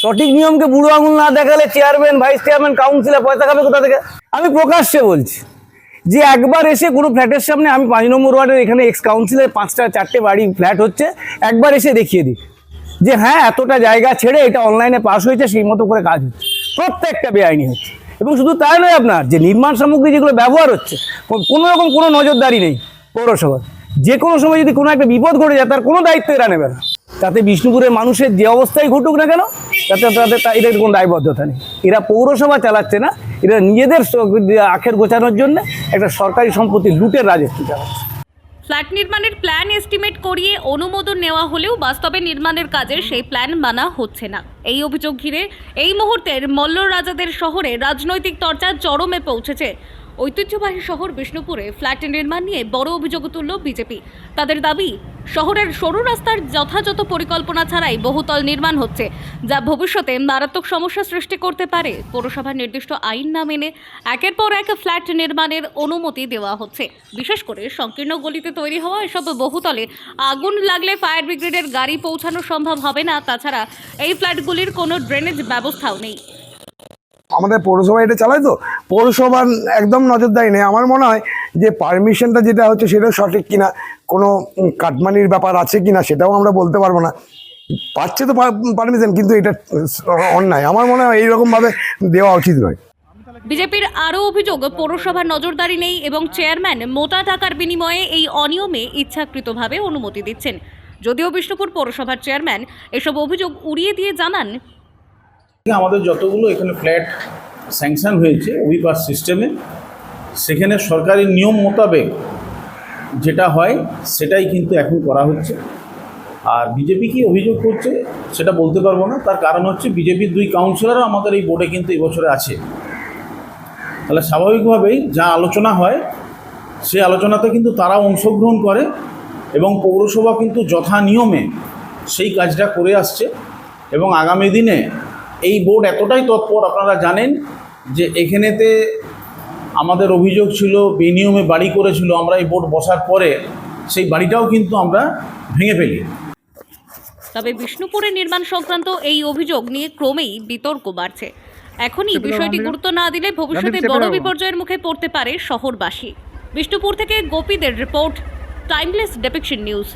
সঠিক নিয়মকে বুড়ো আঙুল না দেখালে চেয়ারম্যান ভাইস চেয়ারম্যান কাউন্সিলর পয়সা খাবে কোথা থেকে? আমি প্রকাশ্যে বলছি যে একবার এসে কোনো ফ্ল্যাটের সামনে আমি পাঁচ নম্বর ওয়ার্ডের এখানে এক্স কাউন্সিলের পাঁচটা, চারটে বাড়ি ফ্ল্যাট হচ্ছে, একবার এসে দেখিয়ে দিই। যে হ্যাঁ এতটা জায়গা ছেড়ে এটা অনলাইনে পাস হয়েছে, সেই মতো করে কাজ হচ্ছে। প্রত্যেকটা বেআইনি হচ্ছে। এবং শুধু তাই নয় আপনার, যে নির্মাণ সামগ্রী যেগুলো ব্যবহার হচ্ছে কোনো রকম কোনো নজরদারি নেই পৌরসভার। যে কোনো সময় যদি কোনো একটা বিপদ ঘটে যায়, তার কোনো দায়িত্ব এরা নেবে না। তাতে বিষ্ণুপুরের মানুষের যে অবস্থায় ঘটুক না কেন, তাতে তাদের এদের কোনো দায়বদ্ধতা নেই। এরা পৌরসভা চালাচ্ছে না, এরা নিজেদের আখের গোছানোর জন্য একটা সরকারি সম্পত্তি লুটের রাজত্ব চালাচ্ছে। ফ্ল্যাট নির্মাণের প্ল্যান এস্টিমেট করিয়ে অনুমোদন নেওয়া হলেও বাস্তবে নির্মাণের কাজে সেই প্ল্যান মানা হচ্ছে না। এই অভিযোগ ঘিরে এই মুহূর্তের মল্ল রাজাদের শহরে রাজনৈতিক চর্চা চরমে পৌঁছেছে। ঐতিহ্যবাহী শহর বিষ্ণুপুরে ফ্ল্যাট নির্মাণ নিয়ে বড় অভিযোগ তুলল বিজেপি। তাদের দাবি, শহরের সরু রাস্তার যথাযথ পরিকল্পনা ছাড়াই বহুতল নির্মাণ হচ্ছে, যা ভবিষ্যতে মারাত্মক সমস্যা সৃষ্টি করতে পারে। পৌরসভার নির্দিষ্ট আইন না মেনে একের পর এক ফ্ল্যাট নির্মাণের অনুমতি দেওয়া হচ্ছে। বিশেষ করে সংকীর্ণ গলিতে তৈরি হওয়া এসব বহুতলে আগুন লাগলে ফায়ার ব্রিগেডের গাড়ি পৌঁছানো সম্ভব হবে না। তাছাড়া এই ফ্ল্যাটগুলির কোনো ড্রেনেজ ব্যবস্থাও নেই। আমাদের পৌরসভা এটা চালায় তো? পৌরসভার একদম নজরদারি নেই। আমার মনে হয় যে পারমিশনটা যেটা হচ্ছে সেটা সঠিক কিনা, কোনো কাটমানির ব্যাপার আছে কিনা সেটাও আমরা বলতে পারব না। পাচ্ছে তো পারমিশন কিন্তু এটা অন্যায়। আমার মনে হয় এইরকমভাবে দেওয়া উচিত নয়। বিজেপির আরও অভিযোগ, পৌরসভার নজরদারি নেই এবং চেয়ারম্যান মোটা টাকার বিনিময়ে এই অনিয়মে ইচ্ছাকৃতভাবে অনুমতি দিচ্ছেন। যদিও বিষ্ণুপুর পৌরসভার চেয়ারম্যান এসব অভিযোগ উড়িয়ে দিয়ে জানান আমাদের যতগুলো এখানে ফ্ল্যাট স্যাংশন হয়েছে উইপার সিস্টেমে সেখানে সরকারি নিয়ম মোতাবেক যেটা হয়, সেটাই কিন্তু এখন করা হচ্ছে। আর বিজেপি কি অভিযোগ করছে, সেটা বলতে পারব না। তার কারণ হচ্ছে বিজেপির দুই কাউন্সিলরও আমাদের এই বোর্ডে কিন্তু এই বছরে আছে। তাহলে স্বাভাবিকভাবেই যা আলোচনা হয় সেই আলোচনাতে কিন্তু তারা অংশগ্রহণ করে এবং পৌরসভা কিন্তু যথা নিয়মে সেই কাজটা করে আসছে। এবং আগামী দিনে এই বোর্ড এতটাই তৎপর আপনারা জানেন যে এখানেতে আমাদের অভিযোগ ছিল বেনিয়মে বাড়ি করেছিল আমরা এই বোর্ড বসার পরে সেই বাড়িটাও কিন্তু আমরা ভেঙে ফেলি। তবে বিষ্ণুপুরে নির্মাণ সংক্রান্ত এই অভিযোগ নিয়ে ক্রমেই বিতর্ক বাড়ছে। এখনই বিষয়টি গুরুত্ব না দিলে ভবিষ্যতে বড় বিপর্যয়ের মুখে পড়তে পারে শহরবাসী। বিষ্ণুপুর থেকে গোপীদের রিপোর্ট টাইমলেস ডেপিকশন নিউজ